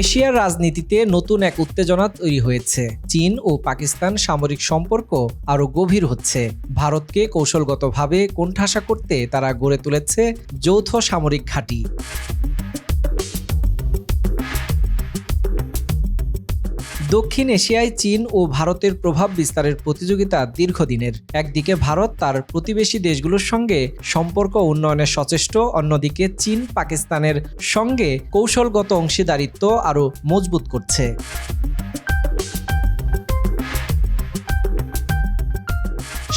এশিয়ার রাজনীতিতে নতুন এক উত্তেজনা তৈরি হয়েছে। চীন ও পাকিস্তান সামরিক সম্পর্ক আরও গভীর হচ্ছে। ভারতকে কৌশলগতভাবে কোণঠাসা করতে তারা গড়ে তুলেছে যৌথ সামরিক ঘাঁটি। দক্ষিণ এশিয়ায় চীন ও ভারতের প্রভাব বিস্তারের প্রতিযোগিতা দীর্ঘদিনের। একদিকে ভারত তার প্রতিবেশী দেশগুলোর সঙ্গে সম্পর্ক উন্নয়নে সচেষ্ট, অন্যদিকে চীন পাকিস্তানের সঙ্গে কৌশলগত অংশীদারিত্ব আরও মজবুত করছে।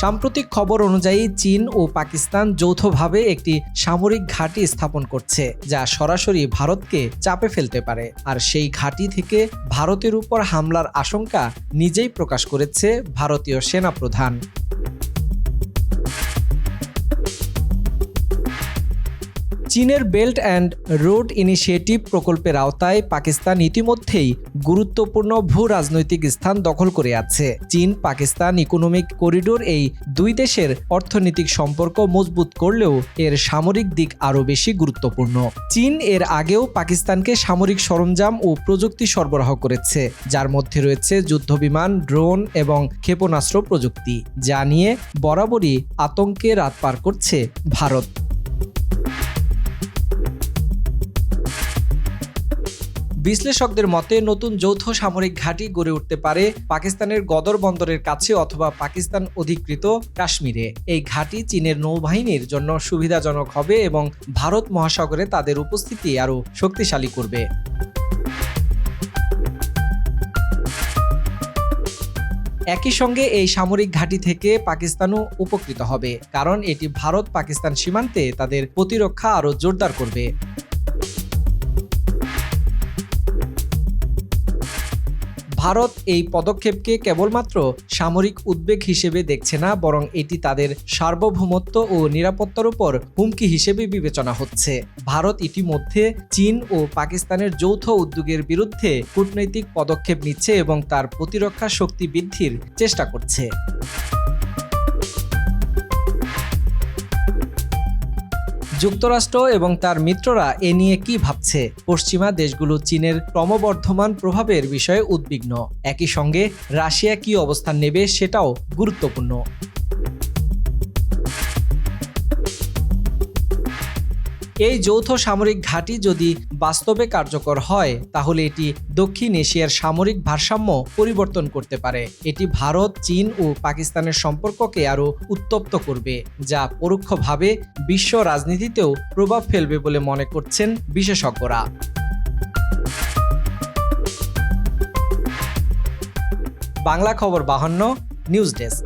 সাম্প্রতিক খবর অনুযায়ী চীন ও পাকিস্তান যৌথভাবে একটি সামরিক ঘাঁটি স্থাপন করছে, যা সরাসরি ভারতকে চাপে ফেলতে পারে। আর সেই ঘাঁটি থেকে ভারতের উপর হামলার আশঙ্কা নিজেই প্রকাশ করেছে ভারতীয় সেনাপ্রধান। চীনের বেল্ট অ্যান্ড রোড ইনিশিয়েটিভ প্রকল্পের আওতায় পাকিস্তান ইতিমধ্যেই গুরুত্বপূর্ণ ভূ রাজনৈতিক স্থান দখল করে আছে। চীন, পাকিস্তান ইকোনমিক করিডোর এই দুই দেশের অর্থনৈতিক সম্পর্ক মজবুত করলেও এর সামরিক দিক আরও বেশি গুরুত্বপূর্ণ। চীন এর আগেও পাকিস্তানকে সামরিক সরঞ্জাম ও প্রযুক্তি সরবরাহ করেছে, যার মধ্যে রয়েছে যুদ্ধবিমান, ড্রোন এবং ক্ষেপণাস্ত্র প্রযুক্তি, যা নিয়ে বরাবরই আতঙ্কে রাত পার করছে ভারত। বিশ্লেষকদের মতে, নতুন যৌথ সামরিক ঘাঁটি গড়ে উঠতে পারে পাকিস্তানের গদর বন্দরের কাছে অথবা পাকিস্তান অধিকৃত কাশ্মীরে। এই ঘাঁটি চীনের নৌবাহিনীর জন্য সুবিধাজনক হবে এবং ভারত মহাসাগরে তাদের উপস্থিতি আরও শক্তিশালী করবে। একই সঙ্গে এই সামরিক ঘাঁটি থেকে পাকিস্তানও উপকৃত হবে, কারণ এটি ভারত পাকিস্তান সীমান্তে তাদের প্রতিরক্ষা আরও জোরদার করবে। ভারত এই পদক্ষেপকে কেবলমাত্র সামরিক উদ্বেগ হিসেবে দেখছে না, বরং এটি তাদের সার্বভৌমত্ব ও নিরাপত্তার উপর হুমকি হিসেবে বিবেচনা হচ্ছে। ভারত ইতিমধ্যে চীন ও পাকিস্তানের যৌথ উদ্যোগের বিরুদ্ধে কূটনৈতিক পদক্ষেপ নিচ্ছে এবং তার প্রতিরক্ষা শক্তি বৃদ্ধির চেষ্টা করছে। যুক্তরাষ্ট্র এবং তার মিত্ররা এ নিয়ে কি ভাবছে? পশ্চিমা দেশগুলো চীনের ক্রমবর্ধমান প্রভাবের বিষয়ে উদ্বিগ্ন। একই সঙ্গে রাশিয়া কি অবস্থান নেবে সেটাও গুরুত্বপূর্ণ। এই যৌথ সামরিক ঘাঁটি যদি বাস্তবে কার্যকর হয়, তাহলে এটি দক্ষিণ এশিয়ার সামরিক ভারসাম্য পরিবর্তন করতে পারে। এটি ভারত, চীন ও পাকিস্তানের সম্পর্ককে আরও উত্তপ্ত করবে, যা পরোক্ষভাবে বিশ্ব রাজনীতিতেও প্রভাব ফেলবে বলে মনে করছেন বিশেষজ্ঞরা। বাংলা খবর বাহান্ন, নিউজ ডেস্ক।